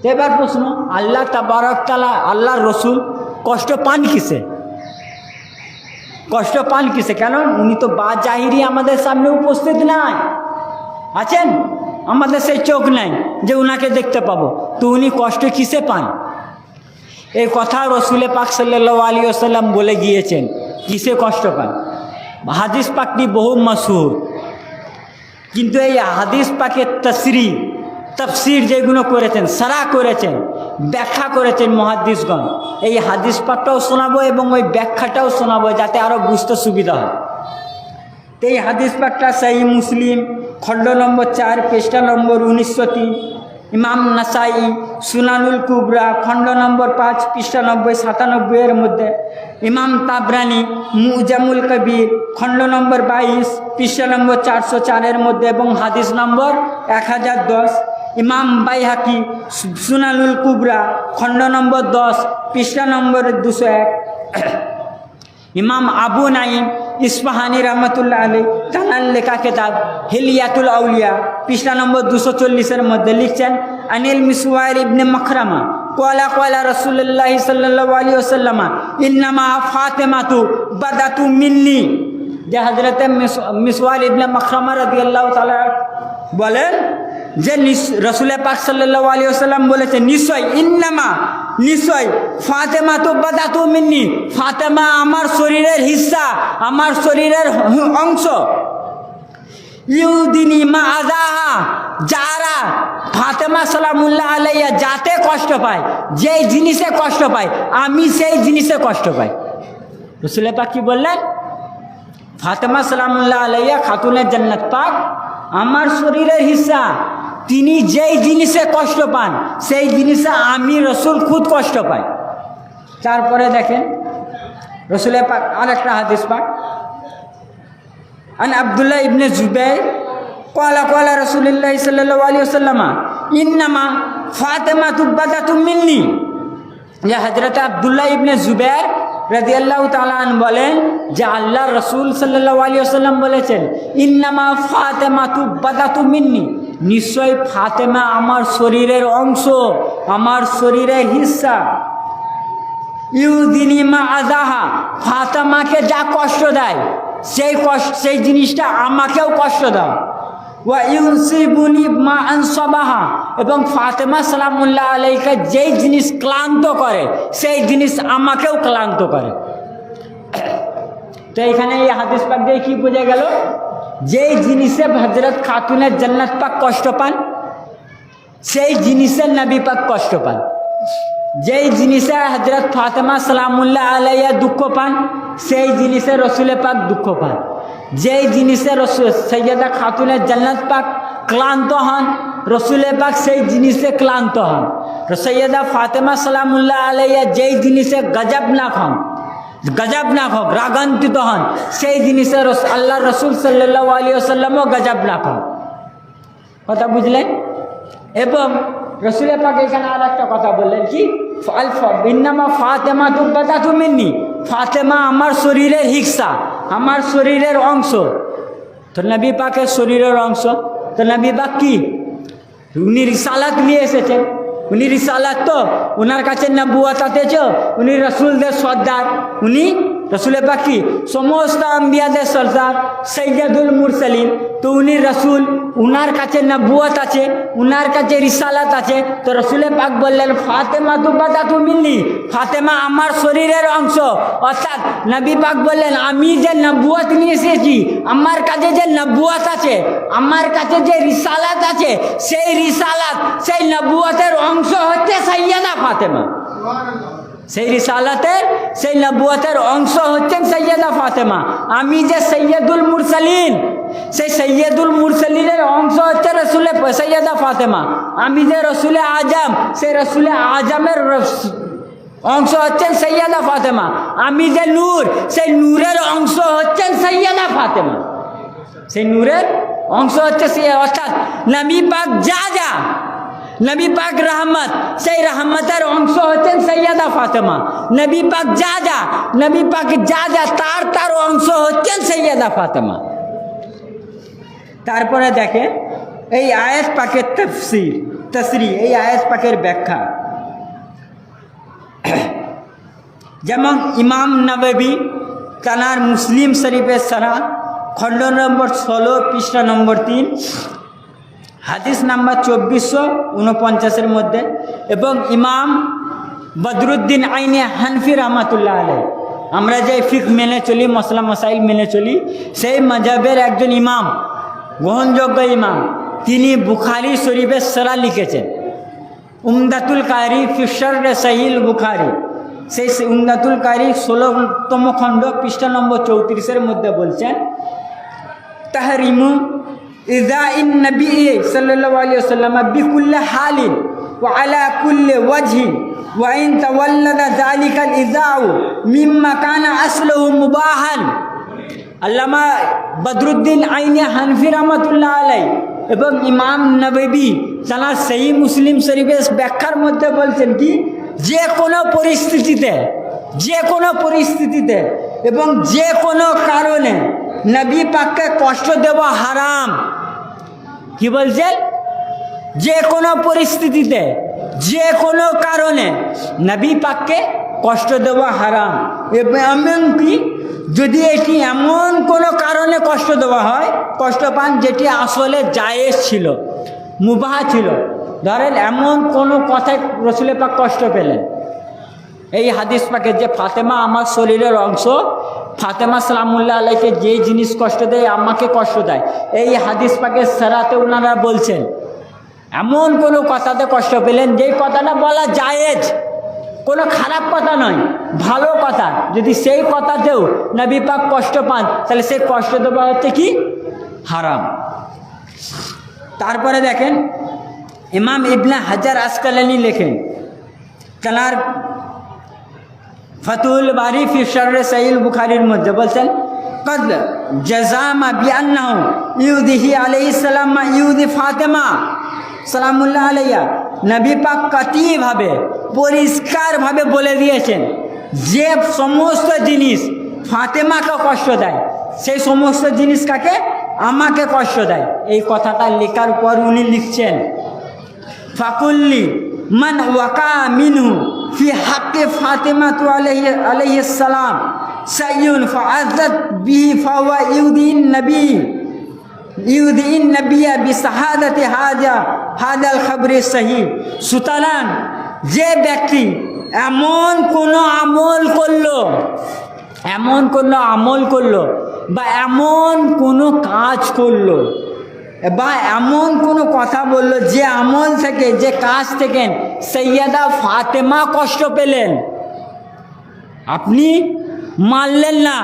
তো এবার প্রশ্ন, আল্লাহ তাবারকতালা আল্লাহর রসুল কষ্ট পান কিসে? কষ্ট পান কিসে? কেন? উনি তো বা জাহিরি আমাদের সামনে উপস্থিত নাই। আছেন? আমাদের সেই চোখ নাই যে উনাকে দেখতে পাবো। তো উনি কষ্ট কিসে পান? এই কথা রসুলে পাক সাল্লাহ আলী আসাল্লাম বলে গিয়েছেন, কিসে কষ্ট পান? হাদিস পাকটি বহু মশহুর কিন্তু এই হাদিস পাকের তসরি তফসির যেগুলো করেছেন, সারা করেছেন, ব্যাখ্যা করেছেন মহাদিসগণ এই হাদিস পাকটাও শোনাবো এবং ওই ব্যাখ্যাটাও শোনাবো যাতে আরও বুঝতে সুবিধা হয়। তো এই হাদিস পাকটা সেই মুসলিম, খণ্ড নম্বর চার, পৃষ্ঠা নম্বর উনিশশো তিন, ইমাম নাসাই, সুনানুল কুবরা, খণ্ড নম্বর পাঁচ, পৃষ্ঠা নব্বই, সাতানব্বই এর মধ্যে, ইমাম তাবরানি, মুজামুল কবির, খণ্ড নম্বর বাইশ, পৃষ্ঠা নম্বর চারশো চারের মধ্যে এবং হাদিস নম্বর এক হাজার দশ। ইমাম বাইহাকি, সুনানুল কুবরা, খণ্ড নম্বর দশ, পৃষ্ঠা নম্বর দুশো এক। ইমাম আবু নাইম ইস্পাহানি রহমতুল্লাহ আলী তানার লেখা কেতাব হিলিয়াতুল আউলিয়া, পৃষ্ঠা নম্বর দুশো চল্লিশের মধ্যে লিখছেন, আনিল মিসওয়ার ইবনে মখরামা কয়লা কয়লা রসুল্লাহ সাল্লাহ আলী ওসাল্লামা ইন্নামা ফাতেমাতু বাদাতু মিন্নি। যে হজরত মিসওয়ার ইবনে মখরামা রদি আল্লাহ তালা বলেন যে রসুল পাক সাল্লাহ আলী আসাল্লাম বলেছে, নিশ্চয়, ইন্নামা, নিশ্চয়, ফাতেমা তো বাদাতু মিন্নি, ফাতেমা আমার শরীরের হিস্সা আমার শরীরের অংশ। ইউদিনী মা আজাহা যারা ফাতেমা সালামুল্লাহ আলাইয়া যাতে কষ্ট পায় যেই জিনিসে কষ্ট পায়, আমি সেই জিনিসে কষ্ট পাই। রসুল পাক কি বললেন? ফাতেমা সালামুল্লাহ আলাইয়া খাতুনের জান্নাত পাক, আমার শরীরের হিস্সা তিনি যেই জিনিসে কষ্ট পান, সেই জিনিসে আমি রসুল খুদ কষ্ট পাই। তারপরে দেখেন, রসুলের পাক আর একটা হাদিস পাক। আন আবদুল্লাহ ইবনে জুবাইর কলা কলা রসুলিল্লাহ সাল্লাহ আলী সাল্লামা ইন্নামা ফাতেমা তুব্বাদা তুমিন্নি যে হজরত আবদুল্লাহ ইবনে জুবের রাজি আল্লাহ তালান বলেন যে আল্লাহ রসুল সাল্লাহ আলী বলেছেন, ইন্নামা ফাতেমা তু বাদাতু মিন্নি। নিশ্চয় ফাতেমা আমার শরীরের অংশ, আমার শরীরের হিস্সা। ইউদিনিমা আজাহা ফাতেমাকে যা কষ্ট দেয়, সেই কষ্ট, সেই জিনিসটা আমাকেও কষ্ট দাও। ওয়া ইউসিবুনি মা আনসবাহা এবং ফাতেমা সালামুল্লাহ আলাইকে যেই জিনিস ক্লান্ত করে, সেই জিনিস আমাকেও ক্লান্ত করে। তো এখানে এই হাদিস পাক দিয়ে কী বোঝা গেল? যেই জিনিসে হজরত খাতুনের জান্নাত পাক কষ্ট পান, সেই জিনিসে নবী পাক কষ্ট পান। যেই জিনিসে হজরত ফাতেমা সালামুল্লাহ আলাইয়া দুঃখ পান, সেই জিনিসে রসুলে পাক দুঃখ পান। যেই জিনিসে রসুল, সৈয়দা খাতুনের জান্নাত পাক ক্লান্ত হন, রসুলে পাক সেই জিনিসে ক্লান্ত হন। সৈয়দা ফাতেমা সালামুল্লাহ আলাইয়া যেই জিনিসে গজব না হন গজব না হোক, রাগান্বিত হন। সেই জিনিসে আল্লাহ রসুল সাল্লাহ আলী আসাল্লামও গজব না হন কথা বুঝলেন? এবং রসুল পাক এখানে আর একটা কথা বললেন কি? বিন্নামা ফাতেমা তুব্বাতা তুমিনি ফাতেমা আমার শরীরের হিংসা আমার শরীরের অংশ। তো নবী পাকের শরীরের অংশ। তো নবী পাক কি? উনি রিসালাত নিয়ে এসেছেন। উনি রিসালাত তো ওনার কাছে নবুয়াত আতেছ উনি রসুলদের সর্দার উনি রসুলের পাখি সমস্ত আম্বিয়াদের সর্দার সৈয়দুল মুরসালিম তো উনি রসুল, উনার কাছে নবুয়াত আছে, উনার কাছে রিসালাত আছে। তো রসুলের পাক বললেন, ফাতেমা তু বাদা তু মিলনি ফাতেমা আমার শরীরের অংশ। অর্থাৎ নবী পাক বললেন, আমি যে নবুয়াত নিয়ে এসেছি, আমার কাছে যে নবুয়াত আছে, আমার কাছে যে রিসালাত আছে, সেই রিসালাত, সেই নবুয়াতের অংশ হচ্ছে সৈয়দা ফাতেমা। সেই রিসালাতের সেই নবুয়তের অংশ হচ্ছেন সৈয়দা ফাতেমা। আমি যে সৈয়দুল মুরসালিন, সেই সৈয়দুল মুরসালিনের অংশ হচ্ছে রসুলে সৈয়দা ফাতেমা। আমি যে রসুলে আজম, সেই রসুলে আজমের অংশ হচ্ছেন সৈয়দা ফাতেমা। আমি যে নূর, সেই নূরের অংশ হচ্ছেন সৈয়দা ফাতেমা। সেই নূরের অংশ হচ্ছে অর্থাৎ নবী পাক যা যা নবী পাক রহমত, সেই রহমতের অংশ হচ্ছেন সৈয়দা ফাতেমা। নবী পাক যা যা নবী পাক যা যা তার তার অংশ হচ্ছেন সৈয়দা ফাতেমা। তারপরে দেখে এই আয়াত পাকের তফসির, তসরি, এই আয়াত পাকের ব্যাখ্যা। যেমন ইমাম নববী তানার মুসলিম শরীফের সারা খণ্ড নম্বর ষোলো, পৃষ্ঠা নম্বর তিন হাদিস নাম্বার চব্বিশশো উনপঞ্চাশের মধ্যে এবং ইমাম বদরুদ্দিন আইনে হানফি রহমাতুল্লাহ আলাই আমরা যে ফিক মেনে চলি মশলা মশাইল মেনে চলি, সেই মজাবের একজন ইমাম, গ্রহণযোগ্য ইমাম, তিনি বুখারি শরীফের সরা লিখেছেন। উমদাতুল কারি ফিসর সহিল বুখারি। সেই উমদাতুল কারি ষোলোতম খণ্ড পৃষ্ঠা নম্বর চৌত্রিশের মধ্যে বলছেন, তাহরিমু ইজা ইন নবী সাল্লাল্লাহু আলাইহি ওয়াসাল্লাম বিকুল্লি হালিন কুল্লি ওয়াজহিন ওয়া ইন তাওয়াল্লাদা যালিকা ইজাউ মিম্মা কানা আসলুহু মুবাহান আল্লামা বদরুদ্দিন আইনে হানফি রহমতুল্লাহ আলাই এবং ইমাম নবী তারা সেই মুসলিম শরীফের ব্যাখ্যার মধ্যে বলছেন কি, যে কোনো পরিস্থিতিতে, যে কোনো পরিস্থিতিতে এবং যে কোনো কারণে নবী পাককে কষ্ট দেওয়া হারাম। কি বলছেন যে কোনো পরিস্থিতিতে, যে কোনো কারণে নবী পাককে কষ্ট দেওয়া হারাম। এমনকি যদি এটি এমন কোনো কারণে কষ্ট দেওয়া হয়, কষ্ট পান যেটি আসলে জায়েজ ছিল, মুবাহ ছিল। ধরেন এমন কোনো কথায় রসুলের পাক কষ্ট পেলেন। এই হাদিস পাকে যে ফাতেমা আমার শরীরের অংশ ফাতেমা সালামুল্লাহ আলাইকে যে জিনিস কষ্ট দেয়, আমাকে কষ্ট দেয়। এই হাদিস পাকে সেরাতে ওনারা বলছেন, এমন কোনো কথাতে কষ্ট পেলেন যেই কথাটা বলা জায়েজ। কোনো খারাপ কথা নয়, ভালো কথা। যদি সেই কথাতেও নবী পাক কষ্ট পান, তাহলে সেই কষ্ট দেওয়া হচ্ছে কি? হারাম। তারপরে দেখেন, ইমাম ইবনে হাজার আসকালানি লেখেন কানার ফতুল বারি ফি শর্র সঈল বুখারির মধ্যে বলছেন কদ জাজামা বিআন্নাহু ইউদিহি আলাইহিস সালাম মা ইউদি ফাতেমা, সালামুল্লাহ আলাইয়া নবী পাক কতিভাবে, পরিষ্কারভাবে বলে দিয়েছেন, যে সমস্ত জিনিস ফাতেমাকে কষ্ট দেয়, সেই সমস্ত জিনিস কাকে? আমাকে কষ্ট দেয়। এই কথাটা লেখার পর উনি লিখছেন, ফাকুল্লি মান ওয়াকা মিনহু হাক্কে ফাতেমা তু আলাইহি আলাইহি সালাম সাইয়ুন ফাআযাত বিহি ফাওয়া ইউদিন নবী। ইউদিন নবিয়া বিশাহাদাতে হাজা, হাদাল খবরে সহি সুতরাং যে ব্যক্তি এমন কোনো আমল করল, এমন কোনো আমল করল বা এমন কোনো কাজ করল বা এমন কোনো কথা বলল যে আমল থেকে, যে কাজ থেকে সৈয়দা ফাতেমা কষ্ট পেলেন। আপনি মারলেন না,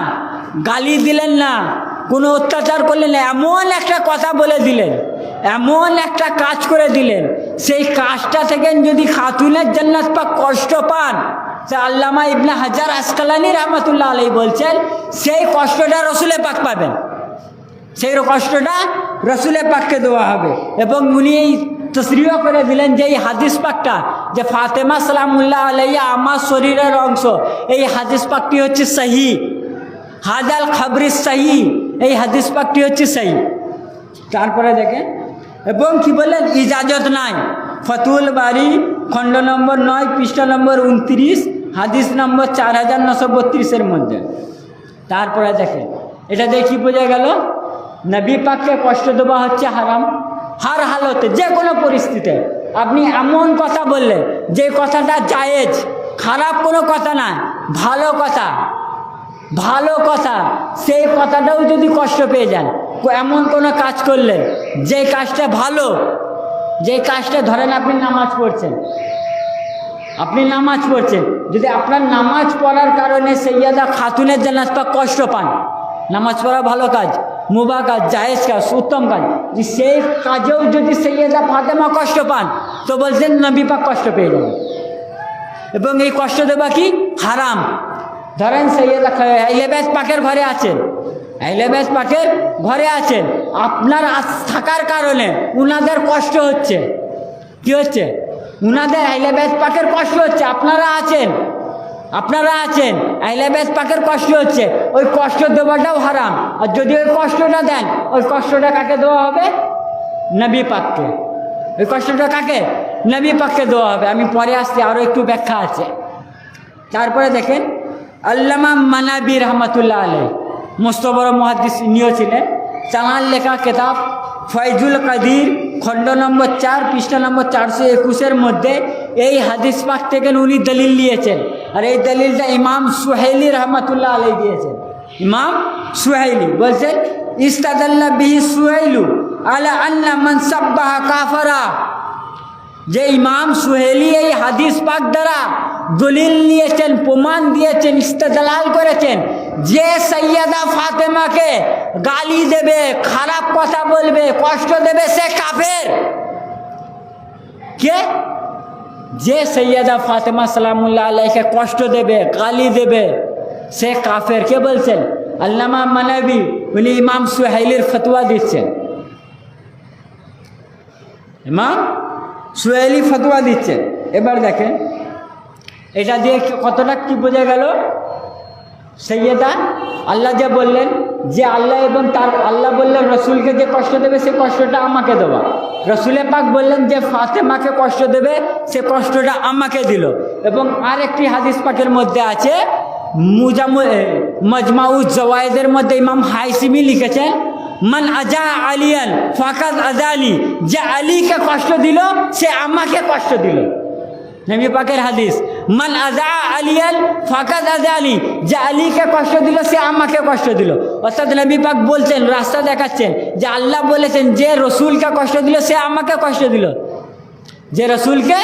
গালি দিলেন না, কোনো অত্যাচার করলেন না, এমন একটা কথা বলে দিলেন, এমন একটা কাজ করে দিলেন, সেই কাজটা থেকে যদি খাতুনের পাক কষ্ট পান সে আল্লামা ইবনে হাজার আসকালানি রহমতুল্লাহ আলাই বলছেন, সেই কষ্টটা রসুলে পাক পাবেন। সেই কষ্টটা রসুলে পাককে দেওয়া হবে। এবং উনি এই তসরিও করে দিলেন যে এই হাদিস পাকটা, যে ফাতেমা সালামুল্লাহ আলাইয়া আমার শরীরের অংশ, এই হাদিস পাকটি হচ্ছে সহি। হাজাল খাবরিস সাহি, এই হাদিস পাকটি হচ্ছে সাহি। তারপরে দেখেন, এবং কি বললেন? ইজাজত নাই। ফতুল বাড়ি খণ্ড নম্বর নয়, পৃষ্ঠা নম্বর উনত্রিশ, হাদিস নম্বর চার হাজার নশো বত্রিশের মধ্যে। তারপরে দেখেন, এটা কি বোঝা গেল? নবী পাককে কষ্ট দেওয়া হচ্ছে হারাম, হার হালতে যে কোনো পরিস্থিতিতে। আপনি এমন কথা বললেন যে কথাটা জায়েজ, খারাপ কোনো কথা না, ভালো কথা। ভালো কথা, সেই কথাটাও যদি কষ্ট পেয়ে যান এমন কোনো কাজ করলেন যে কাজটা ভালো, যে কাজটা ধরেন আপনি নামাজ পড়ছেন, আপনি নামাজ পড়ছেন, যদি আপনার নামাজ পড়ার কারণে সৈয়দা খাতুনের জানাজ কষ্ট পান, নামাজ পড়া ভালো কাজ মুবা কাজ জায়েজ কাজ, উত্তম কাজ। যে সেই কাজেও যদি সৈয়দা ফাতেমা কষ্ট পান, তো বলছেন নবী পাক কষ্ট পেয়ে যাবে এবং এই কষ্ট দেবা কি? হারাম। ধরেন সৈয়দা এলেবেস পাকের ঘরে আছেন। এলেবেস পাকের ঘরে আছেন। আপনার থাকার কারণে উনাদের কষ্ট হচ্ছে। কি হচ্ছে? উনাদের আইলেবেস পাকের কষ্ট হচ্ছে। আপনারা আছেন। আপনারা আছেন। আইলেবেস পাকের কষ্ট হচ্ছে। ওই কষ্ট দেওয়াটাও হারাম। আর যদি ওই কষ্টটা দেন, ওই কষ্টটা কাকে দেওয়া হবে? নবী পাককে। ওই কষ্টটা কাকে? নবী পাককে দেওয়া হবে। আমি পরে আসছি আরও একটু ব্যাখ্যা আছে। তারপরে দেখেন, আল্লামা মানাবি রহমতুল্লাহ আলাই মস্ত বড় মহাদিস নিয়েও ছিলেন। চাঁর লেখা কেতাব ফয়জুল কাদির, খণ্ড নম্বর চার, পৃষ্ঠা নম্বর চারশো একুশের মধ্যে এই হাদিস পাক থেকে উনি দলিল নিয়েছেন আর এই দলিলটা ইমাম সুহেলি রহমতুল্লাহ আলাই দিয়েছেন। ইমাম সুহেলি বলছেন ইস্তাদাল্লা বিহি সুহেলু আলা আন্না মান সাব্বাহা কাফারা। যে ইমাম সুহেলি এই হাদিস পাক দ্বারা দলিল নিয়েছেন, প্রমাণ দিয়েছেন, ইস্তেদলাল করেছেন, যে সৈয়দা ফাতেমাকে গালি দেবে, খারাপ কথা বলবে, কষ্ট দেবে, সে কাফের। কে? যে সৈয়দা ফাতেমা সালামুল্লাহ আলাইকে কষ্ট দেবে, গালি দেবে, সে কাফের। কে বলছেন? আল্লামা মানবী, উনি ইমাম সুহাইলির ফতোয়া দিচ্ছেন। ইমাম সুহেলি ফতোয়া দিচ্ছেন। এবার দেখেন, এটা দিয়ে কতটা কি বোঝা গেল? সৈয়দা আল্লাহ যে বললেন যে আল্লাহ এবং তার আল্লাহ বললেন, রসুলকে যে কষ্ট দেবে, সে কষ্টটা আমাকে দেওয়া। রসুলে পাক বললেন যে, ফাতেমাকে কষ্ট দেবে, সে কষ্টটা আমাকে দিল। এবং আর একটি হাদিস পাকের মধ্যে আছে, মুজামু মজমাউজ জওয়ায়েদের মধ্যে ইমাম হাইসিমি লিখেছেন, মান আজা আলিয়ান ফাকাদ আজালি যে আলীকে কষ্ট দিল, সে আমাকে কষ্ট দিল। নবী পাকের হাদিস, মান আজা আলিয়াল ফাকাদ আলী যে আলীকে কষ্ট দিল, সে আমাকে কষ্ট দিল। অর্থাৎ নবী পাক বলছেন, রাস্তা দেখাচ্ছেন যে আল্লাহ বলেছেন, যে রসুলকে কষ্ট দিল, সে আমাকে কষ্ট দিল। যে রসুলকে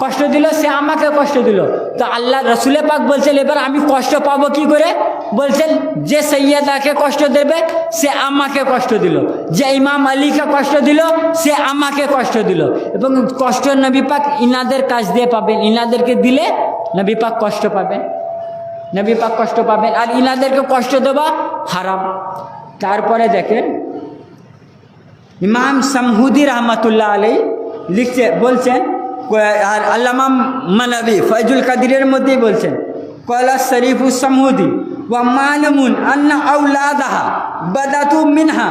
কষ্ট দিল, সে আমাকে কষ্ট দিল। তো আল্লাহ রসুলে পাক বলছেন, এবার আমি কষ্ট পাবো কি করে? বলছেন, যে সৈয়দাকে কষ্ট দেবে, সে আমাকে কষ্ট দিল। যে ইমাম আলীকে কষ্ট দিল, সে আমাকে কষ্ট দিল। এবং কষ্ট নবী পাক ইনাদের কাজ দিয়ে পাবেন। ইনাদেরকে দিলে নবী পাক কষ্ট পাবেন। নবী পাক কষ্ট পাবেন। আর ইনাদেরকে কষ্ট দেওয়া হারাম। তারপরে দেখেন, ইমাম সামহুদি রহমতুল্লাহ আলী লিখছে, বলছেন আর আল্লামা মানবী ফয়জুল কাদিরের মধ্যেই বলছেন ওয়া মালুমুন আন্না আউলাদাহা মিনহা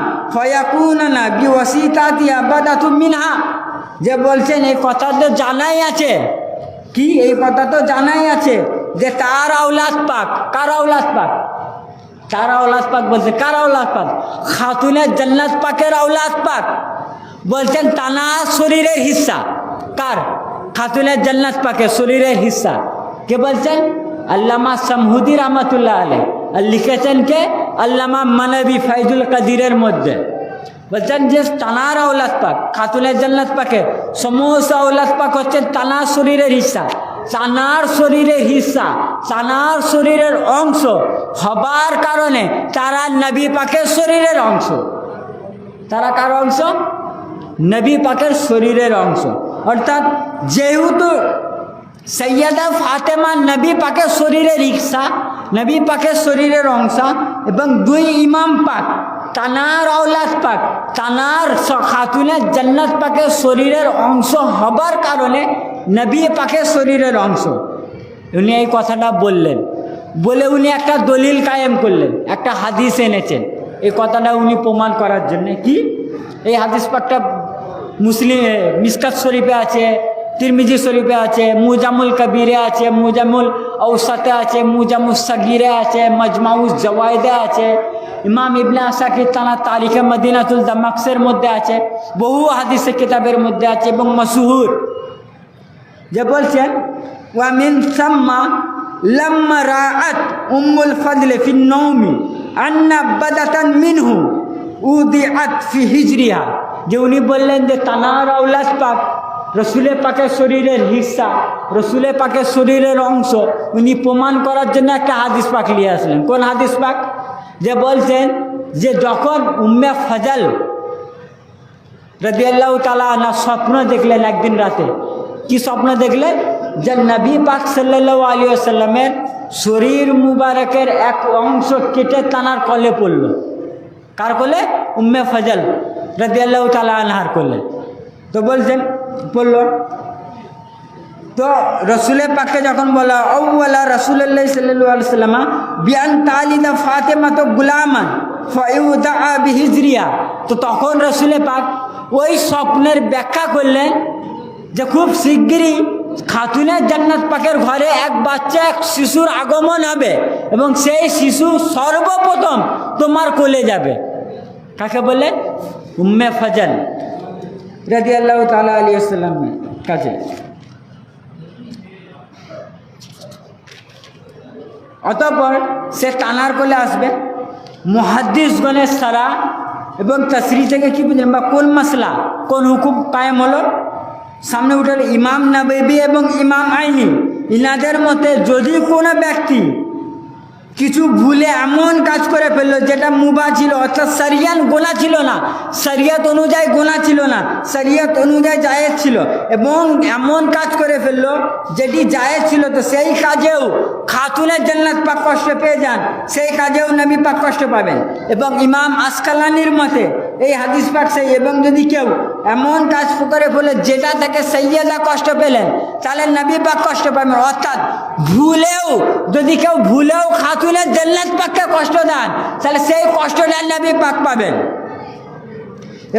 মিনহা। যে বলছেন, এই কথা তো জানাই আছে। কি? এই কথা তো জানাই আছে যে তার আউলাদ পাক, কার আউলাদ পাক? তার আওলাদ পাক বলছে, কার আওলাদ পাক? খাতুনের জান্নাত পাকের আওলাদ পাক। বলছেন, তানা শরীরের হিস্সা। কার? খাতুনের জান্নাত পাকের শরীরের হিস্সা কে বলছেন? আল্লামা শামহুদি রহমতুল্লাহ আলাই আর লিখেছেন কে? আল্লামা মানবী ফাইজুল কাদিরের মধ্যে। বলছেন যে টানার আওলাদ পাক, খাতুনের জান্নাত পাকে, সমস্ত আওলাদ পাক হচ্ছে টানার শরীরের হিসা। চানার শরীরের হিস্সা টানার শরীরের অংশ। হবার কারণে তারা নবী পাকের শরীরের অংশ। তারা কার অংশ? নবী পাকের শরীরের অংশ। অর্থাৎ যেহেতু সৈয়দা ফাতেমা নবী পাকের শরীরের ইচ্ছা নবী পাকের শরীরের অংশ এবং দুই ইমাম পাক, তানার আওলাদ পাক, তানার খাতুনের জান্নাত পাকের শরীরের অংশ হবার কারণে নবী পাকের শরীরের অংশ। উনি এই কথাটা বললেন। বলে উনি একটা দলিল কায়েম করলেন, একটা হাদিস এনেছেন। এই কথাটা উনি প্রমাণ করার জন্য। কি? এই হাদিস পাকটা মুসলিম মিসকাত শরীফে আছে, তিরমিজি শরীফে আছে মুজামুল কবিরে আছে মুজামুল ঔসাতে আছে মুজামুল সগিরে আছে মজমাউস জওয়াইদে আছে, ইমাম ইবনে আসাকির তানা তারিখে মদিনাতুল দামাক্সের মধ্যে আছে, বহু হাদিসের কিতাবের মধ্যে আছে এবং মশহুর। যে বলছেন ওয়ামিন সাম্মা লাম্মা রাআত উম্মুল ফজলে ফি নওমি আন্না বাদাতান মিনহু উদিআত ফি হিজরিহা। যে উনি বললেন যে তানার আউলাদ পাক, রসুলের পাকের শরীরের হিস্সা রসুলের পাকের শরীরের অংশ। উনি প্রমাণ করার জন্য একটা হাদিস পাক নিয়ে আসলেন। কোন হাদিস পাক? যে বলছেন যে, যখন উম্মে ফজল রদিয়াল্লাহ তালা না স্বপ্ন দেখলেন একদিন রাতে, কি স্বপ্ন দেখলেন? যে নবী পাক সাল্লাহ আলী আসাল্লামের শরীর মুবারকের এক অংশ কেটে তানার কলে পড়ল। কার কোলে উম্মে ফজল রদিয়াল্লাহ তালা আনহার কোলে তো বলছেন পড়ল তো রসুলের পাককে যখন বলা ঔলা রসুল্লাহ সাল্লাহ সাল্লামা বিয়ান তালিদা ফাতেমা তো গুলামান হিজরিয়া তো তখন রসুলে পাক ওই স্বপ্নের ব্যাখ্যা করলেন যে খুব শিগগিরই খাতুনের জান্নাত পাকের ঘরে এক বাচ্চা, এক শিশুর আগমন হবে এবং সেই শিশু সর্বপ্রথম তোমার কোলে যাবে। কাকে বলে? উম্মে ফজল রাজি আল্লাহ তালা আলী আসসালামের কাছে। অতঃপর সে টানার কোলে আসবে। মহাদ্দিসগণের সারা এবং তসরি থেকে কি বুঝলেন বা কোন মশলা কোন হুকুম কায়েম হলো? সামনে উঠে ইমাম নবেবি এবং ইমাম আইনি। ইনাদের মতে যদি কোনো ব্যক্তি কিছু ভুলে এমন কাজ করে ফেলল যেটা মুবা ছিল, অর্থাৎ সারিয়ান গোনা ছিল না সারিয়াত অনুযায়ী গোনা ছিল না সারিয়াত অনুযায়ী জায়েজ ছিল এবং এমন কাজ করে ফেলল যেটি জায়েজ ছিল, তো সেই কাজেও খাতুনের জান্নাত পাক কষ্ট পেয়ে যান, সেই কাজেও নবী পাক কষ্ট পাবেন। এবং ইমাম আসকালানির মতে এই হাদিস পাক সেই, এবং যদি কেউ এমন কাজ করে ফেলে যেটা থেকে সৈয়দা কষ্ট পেলেন, তাহলে নবী পাক কষ্ট পাবেন। অর্থাৎ ভুলেও, যদি কেউ ভুলেও খাতুনের জান্নাত পাককে কষ্ট দেন, তাহলে সেই কষ্টটা নবী পাক পাবেন।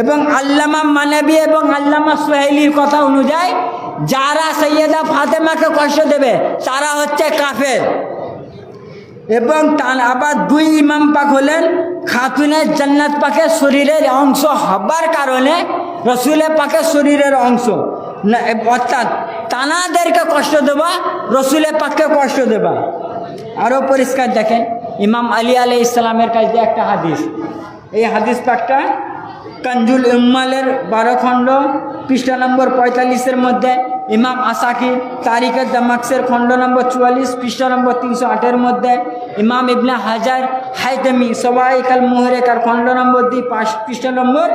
এবং আল্লামা মানবী এবং আল্লামা সোহেলির কথা অনুযায়ী, যারা সৈয়দা ফাতেমাকে কষ্ট দেবে, তারা হচ্ছে কাফের। এবং তার আবার দুই ইমাম পাক হলেন খাতুনের জান্নাত পাকের শরীরের অংশ হবার কারণে রসুলের পাকের শরীরের অংশ। না অর্থাৎ তানাদেরকে কষ্ট দেবা, রসুলের পাককে কষ্ট দেবা। আরও পরিষ্কার দেখেন, ইমাম আলী আলি ইসলামের কাছে একটা হাদিস। এই হাদিস পাকটা কঞ্জুল ইম্মালের বারো খণ্ড, পৃষ্ঠা নম্বর পঁয়তাল্লিশের মধ্যে ইমাম আসাকি তারিখের দামাকসের খণ্ড নম্বর চুয়াল্লিশ, পৃষ্ঠ নম্বর তিনশো আটের মধ্যে। ইমাম ইবনা হাজার হাইতেমি সবাই কাল মোহরেকার খণ্ড নম্বর দুই পাঁচ পৃষ্ঠ নম্বর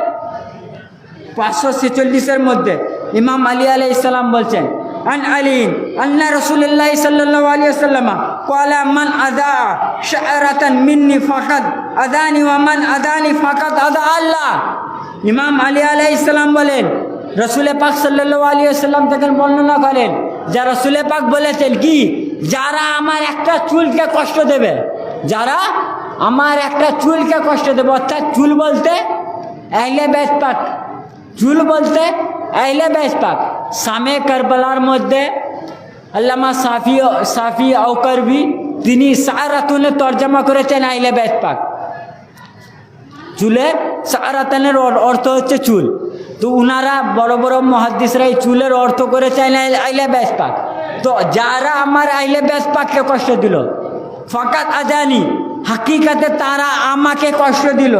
পাঁচশো ছেচল্লিশের মধ্যে। ইমাম আলী আলাই ইসলাম বলছেন, আন আলীন আল্লাহ রসুল্লাহ সাল্লাহ আলিয়া সাল্লামা কালা মান আদা শাহরাতন মিন্নি ফাকাত আদানি ওয়ামান আদানি ফাকাত আদা আল্লাহ। ইমাম আলী আলাই ইসলাম বলেন রসুলে পাক সাল্লাহ আলী সাল্লাম থেকে বর্ণনা করেন, যা রসুলে পাক বলেছেন কি? যারা আমার একটা চুলকে কষ্ট দেবে, যারা আমার একটা চুলকে কষ্ট দেবে, অর্থাৎ চুল বলতে আইলে বেশ পাক, চুল বলতে আইলে বেশ পাক। সামে কারবালার মধ্যে আল্লামা সাফি সাফি আউকারবি, তিনি সারাতুনে তর্জমা করেছেন আইলে বেশ পাক। চুলের সারাতানের অর্থ হচ্ছে চুল। তো উনারা বড় বড় মহাদিসরা এই চুলের অর্থ করেছেন আইলে বেশ পাক। তো যারা আমার আইলে বেশ পাককে কষ্ট দিল, ফকাত আজানি হাকিকাতে তারা আমাকে কষ্ট দিল।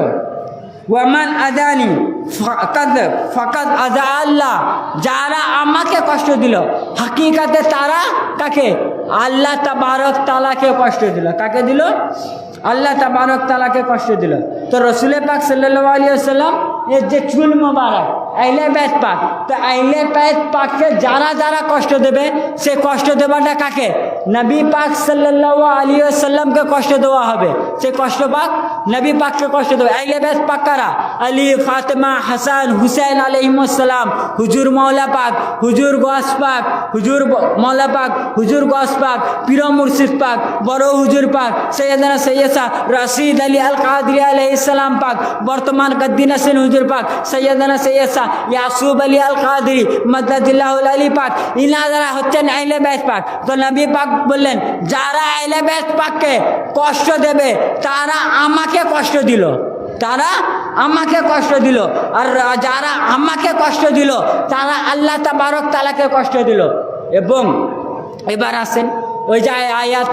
ওয়ামান আদানি ফকাত ফকাত আজা আল্লাহ, যারা আমাকে কষ্ট দিল, হাকিকাতে তারা কাকে? আল্লাহ তাবারক তালাকে কষ্ট দিল। কাকে দিল? আল্লাহ তাবারক তালাকে কষ্ট দিল। তো রসুলের পাক সাল্লাহ আলী সাল্লাম এর যে চুল মোবারক আইলে ব্যাস পাক। তো আইলে ব্যাস পাককে যারা যারা কষ্ট দেবে, সে কষ্ট দেওয়াটা কাকে? নবী পাক সাল্লাহ আলী সাল্লামকে কষ্ট দেওয়া হবে। সে কষ্ট পাক? নবী পাককে কষ্ট দেবে। আইলে ব্যাস পাক কারা? আলী, ফাতেমা, হাসান হুসেন আলহিমসাল্লাম হুজুর মৌলা পাক, হুজুর গস পাক, হুজুর মৌলা পাক, হুজুর গস পাক, পীর মুর্শিদ পাক, বড় হুজুর পাক, সৈয়দনা সৈয়দা রশিদ আলী আল কাদরি আলহিসাল্লাম পাক, বর্তমান কদ্দিন হাসেন হুজুর পাক, সৈয়দনা সৈয়দা ইয়াসুব আলী আল কাদরি মদাদিল্লাহ আলী পাক ইনারা হচ্ছেন আইলে ব্যাস পাক। তো নবী পাক বললেন, যারা আইলে ব্যাস পাককে কষ্ট দেবে, তারা আমাকে কষ্ট দিল। তারা আমাকে কষ্ট দিল। আর যারা আমাকে কষ্ট দিল, তারা আল্লাহ তাবারক তালাকে কষ্ট দিল। এবং এবার আসেন, ওই যে আয়াত